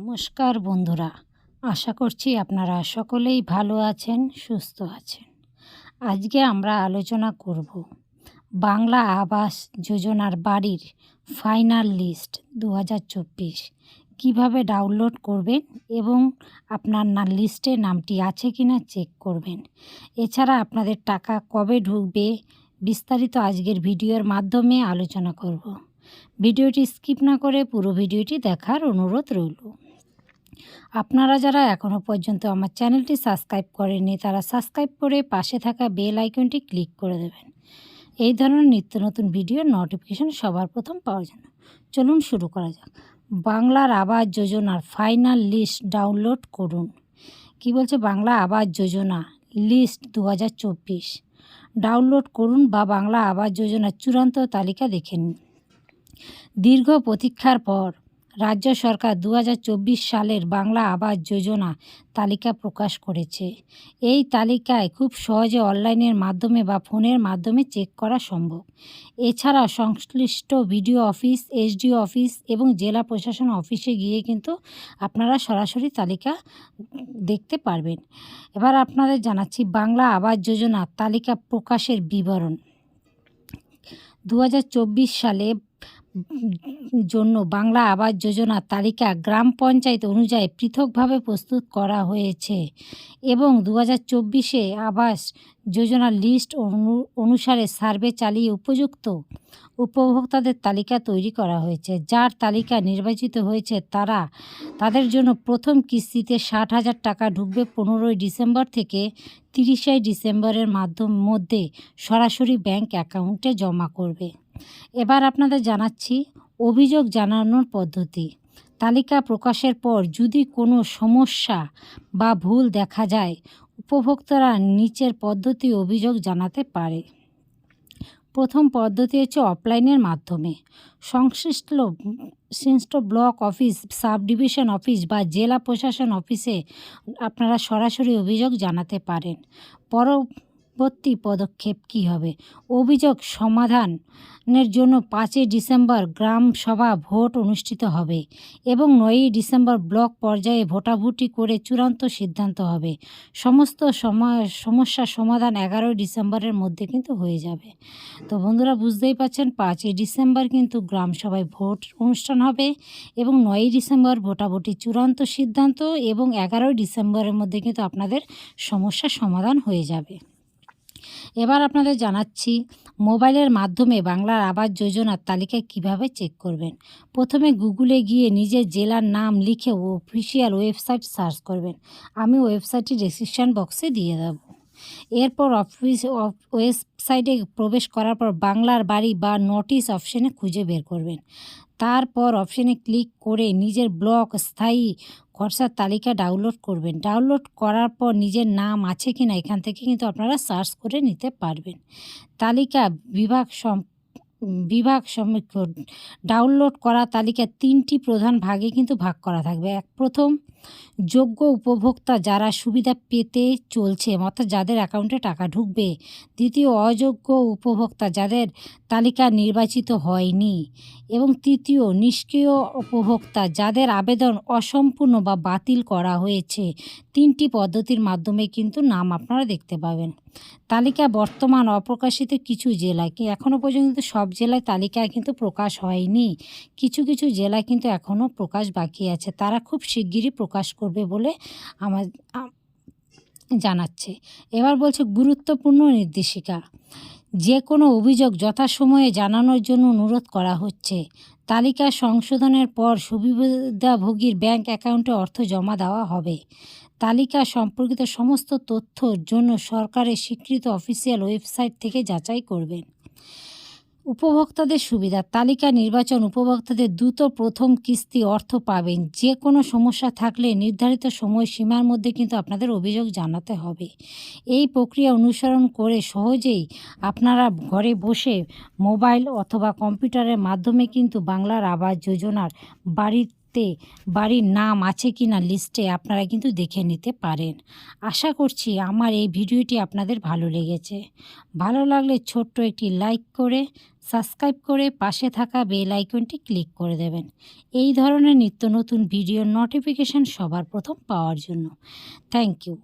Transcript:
নমস্কার বন্ধুরা, আশা করছি আপনারা সকলেই ভালো আছেন, সুস্থ আছেন। আজকে আমরা আলোচনা করব বাংলা আবাস যোজনার বাড়ির ফাইনাল লিস্ট দু হাজার চব্বিশ। কীভাবে ডাউনলোড করবেন এবং আপনার না লিস্টে নামটি আছে কি না চেক করবেন। এছাড়া আপনাদের টাকা কবে ঢুকবে, বিস্তারিত আজকের ভিডিওর মাধ্যমে আলোচনা করব। ভিডিওটি স্কিপ না করে পুরো ভিডিওটি দেখার অনুরোধ রইল। আপনারা যারা এখনও পর্যন্ত আমার চ্যানেলটি সাবস্ক্রাইব করেননি, তারা সাবস্ক্রাইব করে পাশে থাকা বেল আইকনটি ক্লিক করে দেবেন। এই ধরনের নিত্য নতুন ভিডিওর নোটিফিকেশন সবার প্রথম পাওয়ার জন্য। চলুন শুরু করা যাক। বাংলার আবাস যোজনার ফাইনাল লিস্ট ডাউনলোড করুন। কি বলছে বাংলা আবাস যোজনা? লিস্ট দু হাজার চব্বিশ। ডাউনলোড করুন বা বাংলা আবাস যোজনার চূড়ান্ত তালিকা দেখে নিন। দীর্ঘ প্রতীক্ষার পর রাজ্য সরকার দু হাজার চব্বিশ সালের বাংলা আবাস যোজনা তালিকা প্রকাশ করেছে। এই তালিকায় খুব সহজে অনলাইনের মাধ্যমে বা ফোনের মাধ্যমে চেক করা সম্ভব। এছাড়া সংশ্লিষ্ট বিডিও অফিস, এসডিও অফিস এবং জেলা প্রশাসন অফিসে গিয়ে কিন্তু আপনারা সরাসরি তালিকা দেখতে পারবেন। এবার আপনাদের জানাচ্ছি বাংলা আবাস যোজনা তালিকা প্রকাশের বিবরণ। দু হাজার চব্বিশ সালে জন্য বাংলা আবাস যোজনার তালিকা গ্রাম পঞ্চায়েত অনুযায়ী পৃথকভাবে প্রস্তুত করা হয়েছে এবং দু হাজার চব্বিশে আবাস যোজনার লিস্ট অনু, অনুসারে সার্ভে চালিয়ে উপযুক্ত উপভোক্তাদের তালিকা তৈরি করা হয়েছে। যার তালিকা নির্বাচিত হয়েছে তারা, তাদের জন্য প্রথম কিস্তিতে ষাট হাজার টাকা ঢুকবে পনেরোই ডিসেম্বর থেকে তিরিশে ডিসেম্বরের মাধ্যম, মধ্যে সরাসরি ব্যাংক অ্যাকাউন্টে জমা করবে। এবার আপনাদের জানাচ্ছি অভিযোগ জানানোর পদ্ধতি। তালিকা প্রকাশের পর যদি কোনো সমস্যা বা ভুল দেখা যায়, উপভোক্তারা নিচের পদ্ধতি অভিযোগ জানাতে পারে। প্রথম পদ্ধতি হচ্ছে অফলাইনের মাধ্যমে। সংশ্লিষ্ট সংশ্লিষ্ট block office sub division office বা জেলা প্রশাসন অফিসে আপনারা সরাসরি অভিযোগ জানাতে পারেন। পরবর্তী পদক্ষেপ কী হবে? অভিযোগ সমাধানের জন্য পাঁচই ডিসেম্বর গ্রাম সভা ভোট অনুষ্ঠিত হবে এবং নয়ই ডিসেম্বর ব্লক পর্যায়ে ভোটাভুটি করে চূড়ান্ত সিদ্ধান্ত হবে। সমস্ত সমস্যার সমাধান এগারোই ডিসেম্বরের মধ্যে কিন্তু হয়ে যাবে। তো বন্ধুরা, বুঝতেই পারছেন, পাঁচই ডিসেম্বর কিন্তু গ্রাম সভায় ভোট অনুষ্ঠান হবে এবং নয়ই ডিসেম্বর ভোটাভুটি চূড়ান্ত সিদ্ধান্ত এবং এগারোই ডিসেম্বরের মধ্যে কিন্তু আপনাদের সমস্যার সমাধান হয়ে যাবে। এবার আপনাদের জানাচ্ছি, মোবাইলের মাধ্যমে বাংলার আবাস যোজনার তালিকা কীভাবে চেক করবেন? প্রথমে গুগলে গিয়ে নিজের জেলার নাম লিখে অফিসিয়াল ওয়েবসাইট সার্চ করবেন। আমি ওয়েবসাইটটি ডিসক্রিপশান বক্সে দিয়ে দেবো। এরপর অফিস ওয়েবসাইটে প্রবেশ করার পর বাংলার বাড়ি বা নোটিশ অপশানে খুঁজে বের করবেন। তারপর অপশানে ক্লিক করে নিজের ব্লক স্থায়ী খরচার তালিকা ডাউনলোড করবেন। ডাউনলোড করার পর নিজের নাম আছে কি না এখান থেকে কিন্তু আপনারা সার্চ করে নিতে পারবেন। তালিকা বিভাগ সম বিভাগ সমীক্ষণ ডাউনলোড করা তালিকা তিনটি প্রধান ভাগে কিন্তু ভাগ করা থাকবে। এক, প্রথম, যোগ্য উপভোক্তা যারা সুবিধা পেতে চলছে, অর্থাৎ যাদের অ্যাকাউন্টে টাকা ঢুকবে। দ্বিতীয়, অযোগ্য উপভোক্তা যাদের তালিকা নির্বাচিত হয়নি। এবং তৃতীয়, নিষ্ক্রিয় উপভোক্তা যাদের আবেদন অসম্পূর্ণ বা বাতিল করা হয়েছে। তিনটি পদ্ধতির মাধ্যমে কিন্তু নাম আপনারা দেখতে পাবেন। তালিকা বর্তমান, অপ্রকাশিত কিছু জেলায় কি এখনও পর্যন্ত সব জেলায় তালিকা কিন্তু প্রকাশ হয়নি। কিছু কিছু জেলায় কিন্তু এখনও প্রকাশ বাকি আছে। তারা খুব শিগগিরই প্রকাশ করবে বলে আমার জানাচ্ছে। এবার বলছে গুরুত্বপূর্ণ নির্দেশিকা। যে কোনো অভিযোগ যথাসময়ে জানানোর জন্য অনুরোধ করা হচ্ছে। তালিকা সংশোধনের পর সুবিধাভোগীর ব্যাংক অ্যাকাউন্টে অর্থ জমা দেওয়া হবে। তালিকা সম্পর্কিত সমস্ত তথ্যর জন্য সরকারের স্বীকৃত অফিসিয়াল ওয়েবসাইট থেকে যাচাই করবেন। উপভোক্তাদের সুবিধা। তালিকা নির্বাচন উপভোক্তাদের দ্রুত প্রথম কিস্তি অর্থ পাবেন। যে কোনো সমস্যা থাকলে নির্ধারিত সময় সীমার মধ্যে কিন্তু আপনাদের অভিযোগ জানাতে হবে। এই প্রক্রিয়া অনুসরণ করে সহজেই আপনারা ঘরে বসে মোবাইল অথবা কম্পিউটারের মাধ্যমে কিন্তু বাংলার আবাস যোজনার বাড়ির তে বাড়ির নাম আছে কি না লিস্টে আপনারা কিন্তু দেখে নিতে পারেন। আশা করছি আমার এই ভিডিওটি আপনাদের ভালো লেগেছে। ভালো লাগলে ছোট্ট একটি লাইক করে সাবস্ক্রাইব করে পাশে থাকা বেল আইকনটি ক্লিক করে দেবেন। এই ধরনের নিত্য নতুন ভিডিওর নোটিফিকেশান সবার প্রথম পাওয়ার জন্য। Thank you